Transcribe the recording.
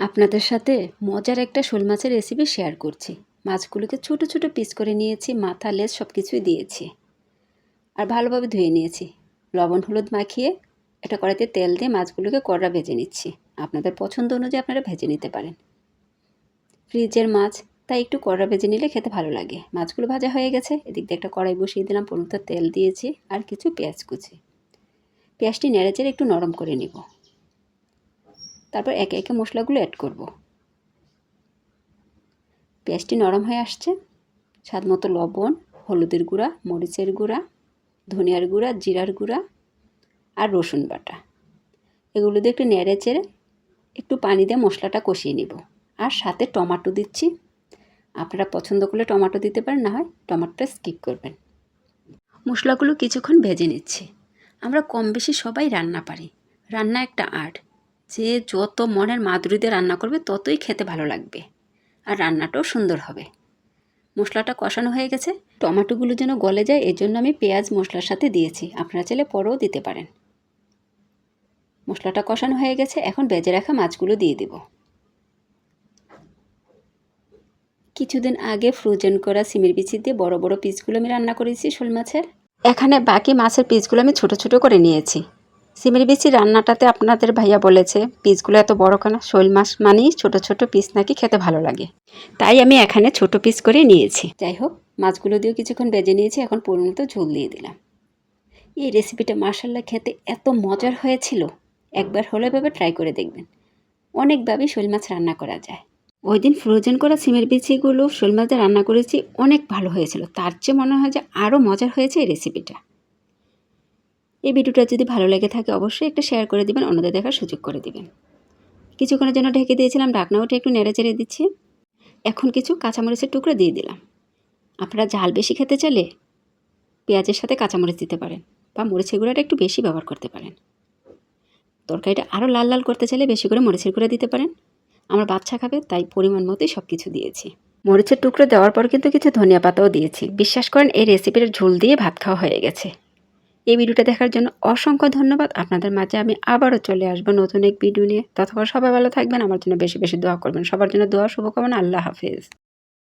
আপনাদের সাথে মজার একটা শোল মাছের রেসিপি শেয়ার করছি। মাছগুলোকে ছোট ছোট পিস করে নিয়েছি, মাথা, লেজ সব কিছুই দিয়েছি। আর ভালোভাবে ধুয়ে নিয়েছি। লবণ, হলুদ মাখিয়ে এটা কড়াইতে তেল দিয়ে মাছগুলোকে কড়া ভেজে নিচ্ছি। আপনাদের পছন্দ অনুযায়ী আপনারা ভেজে নিতে পারেন। ফ্রিজের মাছ, তাই একটু কড়া ভেজে নিলে খেতে ভালো লাগে। মাছগুলো ভাজা হয়ে গেছে। এদিক দিয়ে একটা কড়াই বসিয়ে দিলাম পর্যন্ত তেল দিয়েছি, আর কিছু পেঁয়াজ কুচি। পেঁয়াজটি নেড়েচেড়ে একটু নরম করে নিব। তারপর একে একে মশলাগুলো অ্যাড করব। পেঁয়াজটি নরম হয়ে আসছে। স্বাদ মতো লবণ, হলুদের গুঁড়া, মরিচের গুঁড়া, ধনিয়ার গুঁড়া, জিরার গুঁড়া আর রসুন বাটা। এগুলো দিয়ে একটু নেড়ে চেড়ে একটু পানি দিয়ে মশলাটা কষিয়ে নিব। আর সাথে টমাটো দিচ্ছি। আপনারা পছন্দ করলে টমাটো দিতে পারেন, না হয় টমাটোটা স্কিপ করবেন। মশলাগুলো কিছুক্ষণ ভেজে নিচ্ছি। আমরা কম বেশি সবাই রান্না পারি। রান্না একটা আর্ট। যে যত মনের মাধুরীতে রান্না করবে, ততই খেতে ভালো লাগবে। আর রান্নাটাও সুন্দর হবে। মশলাটা কষানো হয়ে গেছে। টমেটোগুলো যেন গলে যায় এর জন্য আমি পেঁয়াজ মশলার সাথে দিয়েছি। আপনারা চাইলে পরেও দিতে পারেন। মশলাটা কষানো হয়ে গেছে। এখন বেজে রাখা মাছগুলো দিয়ে দেব। কিছুদিন আগে ফ্রোজেন করা সিমের বিচি দিয়ে বড় বড় পিসগুলো আমি রান্না করেছি শোল মাছের। এখানে বাকি মাছের পিসগুলো আমি ছোট ছোট করে নিয়েছি। সিমের বিচি রান্নাটাতে আপনাদের ভাইয়া বলেছে, পিসগুলো এত বড় কেন? শোল মাছ মানেই ছোট ছোট পিস নাকি খেতে ভালো লাগে। তাই আমি এখানে ছোট পিস করে নিয়েছি। যাই হোক, মাছগুলো দিয়েও কিছুক্ষণ বেজে নিয়েছি, এখন পরিণত ঝোল দিয়ে দিলাম। এই রেসিপিটা মার্শাল্লাহ খেতে এত মজার হয়েছিল। একবার হলে ভাবে ট্রাই করে দেখবেন। অনেকভাবেই শোল মাছ রান্না করা যায়। ওই দিন ফ্রোজেন করা সিমের বিচিগুলো শোল মাছ রান্না করেছি, অনেক ভালো হয়েছিল। তার চেয়ে মনে হয় যে আরও মজার হয়েছে এই রেসিপিটা। এই ভিডিওটা যদি ভালো লেগে থাকে, অবশ্যই একটা শেয়ার করে দিবেন, অন্যদের দেখার সুযোগ করে দিবেন। কিছুক্ষণের জন্য ঢেকে দিয়েছিলাম ঢাকনা উঠে একটু নেড়ে চেড়ে দিচ্ছি। এখন কিছু কাঁচামরিচের টুকরো দিয়ে দিলাম। আপনারা ঝাল বেশি খেতে চাইলে পেঁয়াজের সাথে কাঁচামরিচ দিতে পারেন বা মরিচের গুঁড়াটা একটু বেশি ব্যবহার করতে পারেন। তরকারিটা আরও লাল লাল করতে চাইলে বেশি করে মরিচের গুঁড়া দিতে পারেন। আমার বাচ্চা খাবে, তাই পরিমাণ মতোই সব কিছু দিয়েছি। মরিচের টুকরো দেওয়ার পর কিন্তু কিছু ধনিয়া পাতাও দিয়েছি। বিশ্বাস করেন, এই রেসিপির ঝোল দিয়ে ভাত খাওয়া হয়ে গেছে। এই ভিডিওটা দেখার জন্য অসংখ্য ধন্যবাদ। আপনাদের মাঝে আমি আবারও চলে আসব নতুন এক ভিডিও নিয়ে। ততক্ষণ সবাই ভালো থাকবেন, আমার জন্য বেশি বেশি দোয়া করবেন। সবার জন্য দোয়া, শুভকামনা, আল্লাহ হাফেজ।